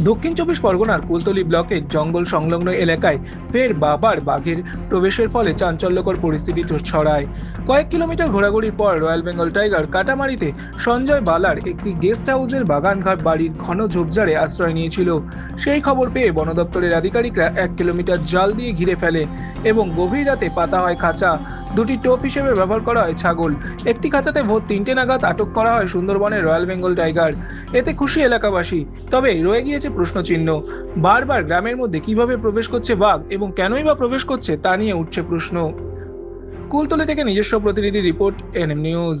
দক্ষিণ চব্বিশ পরগনার কুলতলি ব্লকের জঙ্গল সংলগ্ন এলাকায় ফের বাবার বাঘের প্রবেশের ফলে চাঞ্চল্যকর পরিস্থিতি ছড়ায়। কয়েক কিলোমিটার ঘোরাঘুরির পর রয়্যাল বেঙ্গল টাইগার কাটামারিতে সঞ্জয় বালার একটি গেস্ট হাউসের বাগানঘাট বাড়ির ঘন ঝোপঝাড়ে আশ্রয় নিয়েছিল। সেই খবর পেয়ে বন দপ্তরের আধিকারিকরা এক কিলোমিটার জাল দিয়ে ঘিরে ফেলে এবং গভীর রাতে পাতা হয় খাঁচা। দুটি টোপ হিসেবে ব্যবহার করা হয় ছাগল। একটি খাঁচাতে ভোর তিনটে নাগাদ আটক করা হয় সুন্দরবনের রয়্যাল বেঙ্গল টাইগার। এতে খুশি এলাকাবাসী। তবে রয়ে গিয়েছে প্রশ্নচিহ্ন। বারবার গ্রামের মধ্যে কীভাবে প্রবেশ করছে বাঘ এবং কেনই বা প্রবেশ করছে তা নিয়ে উঠছে প্রশ্ন। কুলতলি থেকে নিজস্ব প্রতিনিধি রিপোর্ট, এনএম নিউজ।